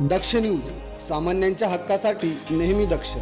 दक्ष news सामान्यांच्या हक्कासाठी नेहमी दक्ष.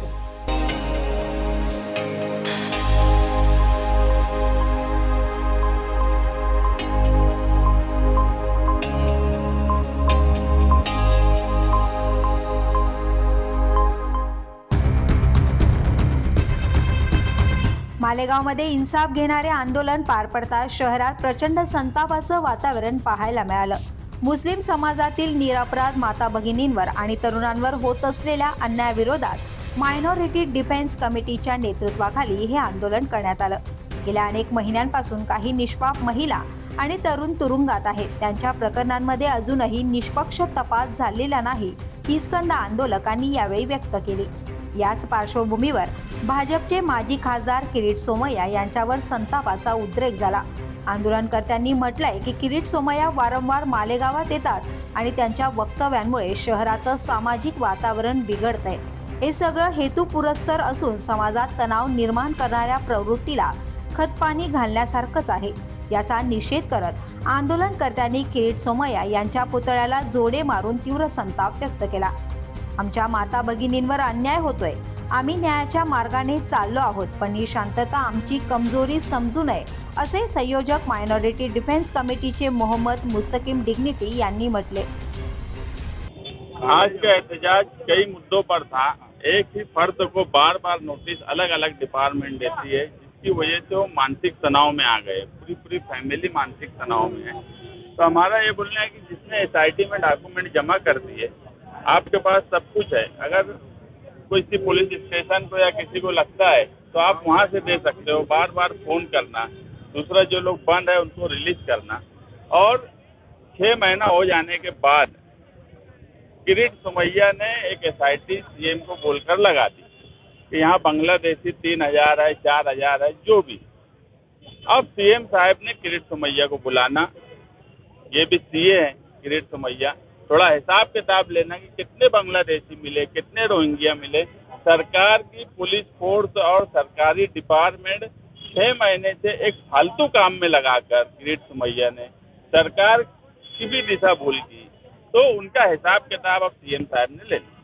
मालेगावमध्ये इन्साफ घेणारे आंदोलन पार पडता शहरात प्रचंड संतापाचं वातावरण पाहायला मिळालं. मुस्लिम समाजातील निरपराध माता भगिनींवर आणि तरुणांवर होत असलेल्या अन्यायाविरोधात मायनॉरिटी डिफेन्स कमिटीच्या नेतृत्वाखाली हे आंदोलन करण्यात आलं. गेल्या अनेक महिन्यांपासून काही निष्पाप महिला आणि तरुण तुरुंगात आहेत. त्यांच्या प्रकरणांमध्ये अजूनही निष्पक्ष तपास झालेला नाही ही स्कंद आंदोलकांनी यावेळी व्यक्त केली. याच पार्श्वभूमीवर भाजपचे माजी खासदार किरीट सोमय्या यांच्यावर संतापाचा उद्रेक झाला. आंदोलनकर्त्यांनी म्हटलंय की किरीट सोमय्या वारंवार मालेगावात येतात आणि त्यांच्या वक्तव्यांमुळे शहराचं सामाजिक वातावरण बिघडतंय. हे सगळं हेतुपुरस्सर असून समाजात तणाव निर्माण करणाऱ्या प्रवृत्तीला खतपाणी घालण्यासारखंच आहे. याचा निषेध करत आंदोलनकर्त्यांनी किरीट सोमय्या यांच्या पुतळ्याला जोडे मारून तीव्र संताप व्यक्त केला. आमच्या माता भगिनींवर अन्याय होतोय. आम्ही न्यायाच्या मार्गाने चाललो आहोत पण ही शांतता आमची कमजोरी समजू नये असे संयोजक मायनॉरिटी डिफेन्स कमिटीचे मोहम्मद मुस्तकीम डिग्निटी यांनी म्हटले. आज का एहतजाज कई मुद्दों पर था. एक ही फर्द को बार बार नोटिस अलग अलग डिपार्टमेंट देती है, जिसकी वजह से वो मानसिक तनाव में आ गए पूरी पूरी फैमिली मानसिक तनाव में है। तो हमारा ये बोलना है कि जिसने एस में डॉक्यूमेंट जमा कर दिए, आपके पास सब कुछ है। अगर किसी पुलिस स्टेशन को या किसी को लगता है तो आप वहाँ से दे सकते हो बार बार फ़ोन करना। दूसरा जो लोग बंद है उनको रिलीज़ करना। और छः महीना हो जाने के बाद किरीट सुमैया ने एक S I T C M को बोलकर लगा दी कि यहाँ बांग्लादेशी तीन हज़ार है, चार हज़ार है, जो भी। अब सीएम साहब ने किरीट सुमैया को बुलाना। ये भी सीए हैं, किरीट सुमैया। थोड़ा हिसाब किताब लेना कि कितने बांग्लादेशी मिले, कितने रोहिंग्या मिले। सरकार की पुलिस फोर्स और सरकारी डिपार्टमेंट छह महीने से एक फालतू काम में लगाकर किरीट सुमैया ने सरकार की भी दिशा भूल की तो उनका हिसाब किताब अब सीएम साहब ने ले लिया।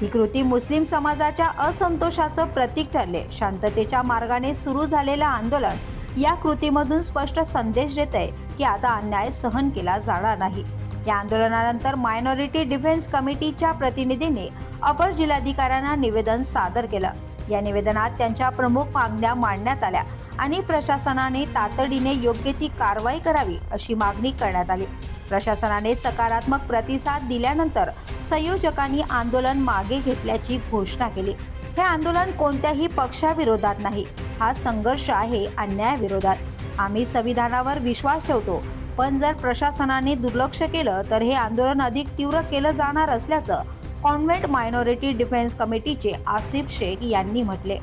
ही कृती मुस्लिम समाजाच्या असंतोषाचं प्रतीक ठरले. शांततेच्या मार्गाने सुरू झालेलं आंदोलन या कृतीमधून स्पष्ट संदेश देत आहे की आता अन्याय सहन केला जाणार नाही. या आंदोलनानंतर मायनॉरिटी डिफेन्स कमिटीच्या प्रतिनिधींनी अपर जिल्हाधिकाऱ्यांना निवेदन सादर केलं. या निवेदनात त्यांच्या प्रमुख मागण्या मांडण्यात आल्या आणि प्रशासनाने तातडीने योग्य ती कारवाई करावी अशी मागणी करण्यात आली. प्रशासनाने सकारात्मक प्रतिसाद दिल्यानंतर संयोजकांनी आंदोलन मागे घेतल्याची घोषणा केली. हे आंदोलन कोणत्याही पक्षाविरोधात नाही हा संघर्ष आहे अन्यायाविरोधात. आम्ही संविधानावर विश्वास ठेवतो पण जर प्रशासनाने दुर्लक्ष केलं तर हे आंदोलन अधिक तीव्र केलं जाणार असल्याचं कॉन्व्हेंट मायनॉरिटी डिफेन्स कमिटीचे आसिफ शेख यांनी म्हटले.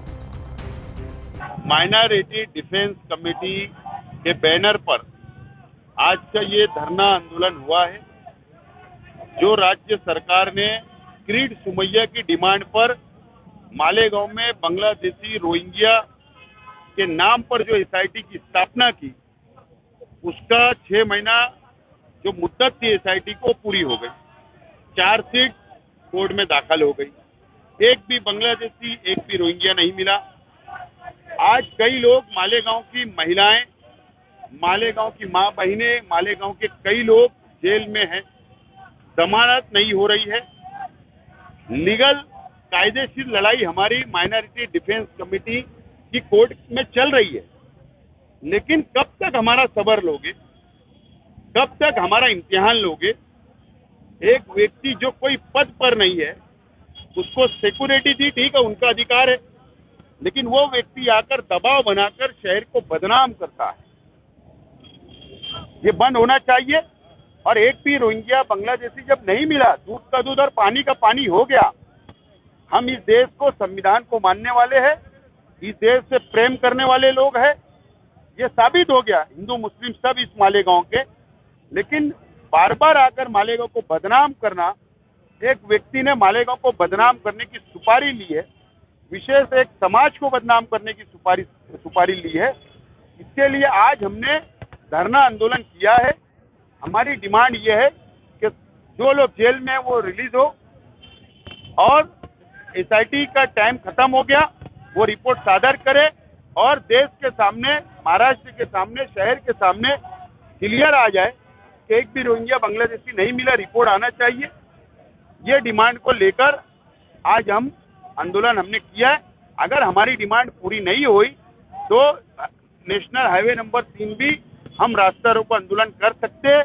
माइनॉरिटी डिफेंस कमेटी के बैनर पर आज का ये धरना आंदोलन हुआ है, जो राज्य सरकार ने क्रीड सुमैया की डिमांड पर मालेगांव में बांग्लादेशी रोहिंग्या के नाम पर जो एसआईटी की स्थापना की, उसका छह महीना जो मुद्दत थी एसआईटी को पूरी हो गई। चार सीट कोर्ट में दाखिल हो गई। एक भी बांग्लादेशी, एक भी रोहिंग्या नहीं मिला। आज कई लोग मालेगांव की महिलाएँ, मालेगांव की माँ बहनें, मालेगांव के कई लोग जेल में हैं। जमानत नहीं हो रही है। लीगल कायदेशीर लड़ाई हमारी माइनॉरिटी डिफेंस कमेटी की कोर्ट में चल रही है। लेकिन कब तक हमारा सबर लोगे, कब तक हमारा इम्तिहान लोगे एक व्यक्ति जो कोई पद पर नहीं है, उसको सिक्योरिटी दी, ठीक है, उनका अधिकार है। लेकिन वो व्यक्ति आकर दबाव बनाकर शहर को बदनाम करता है। ये बंद होना चाहिए। और एक भी रोहिंग्या बांग्लादेशी जब नहीं मिला, दूध का दूध और पानी का पानी हो गया, हम इस देश को, संविधान को मानने वाले हैं, इस देश से प्रेम करने वाले लोग हैं। ये साबित हो गया, हिंदू, मुस्लिम सब इस मालेगांव के। लेकिन बार बार आकर मालेगांव को बदनाम करना, एक व्यक्ति ने मालेगांव को बदनाम करने की सुपारी ली है, विशेष एक समाज को बदनाम करने की सुपारी सुपारी ली है, इसके लिए आज हमने धरना आंदोलन किया है। हमारी डिमांड ये है कि जो लोग जेल में वो रिलीज़ हो और एसआईटी का टाइम खत्म हो गया, वो रिपोर्ट सादर करे और देश के सामने, महाराष्ट्र के सामने, शहर के सामने क्लियर आ जाए। एक भी रोहिंग्या बांग्लादेशी नहीं मिला रिपोर्ट आना चाहिए। ये डिमांड को लेकर आज हम आंदोलन हमने किया है। अगर हमारी डिमांड पूरी नहीं हुई तो नेशनल हाईवे नंबर तीन भी हम रास्ता रोको आंदोलन कर सकते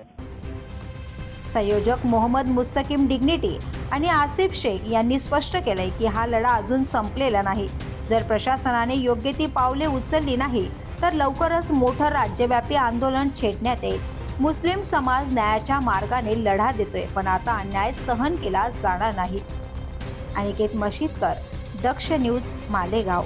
संयोजक मोहम्मद मुस्तकीम डिग्निटी आणि आसिफ शेख यांनी स्पष्ट केलंय की हा लढा अजून संपलेला नाही. जर प्रशासनाने योग्य ती पावले उचलली नाही तर लवकरच मोठं राज्यव्यापी आंदोलन छेडण्यात येईल. मुस्लिम समाज न्यायाच्या मार्गाने लढा देतोय पण आता अन्याय सहन केला जाणार नाही. अनिकेत मशीदकर दक्ष न्यूज मालेगाव.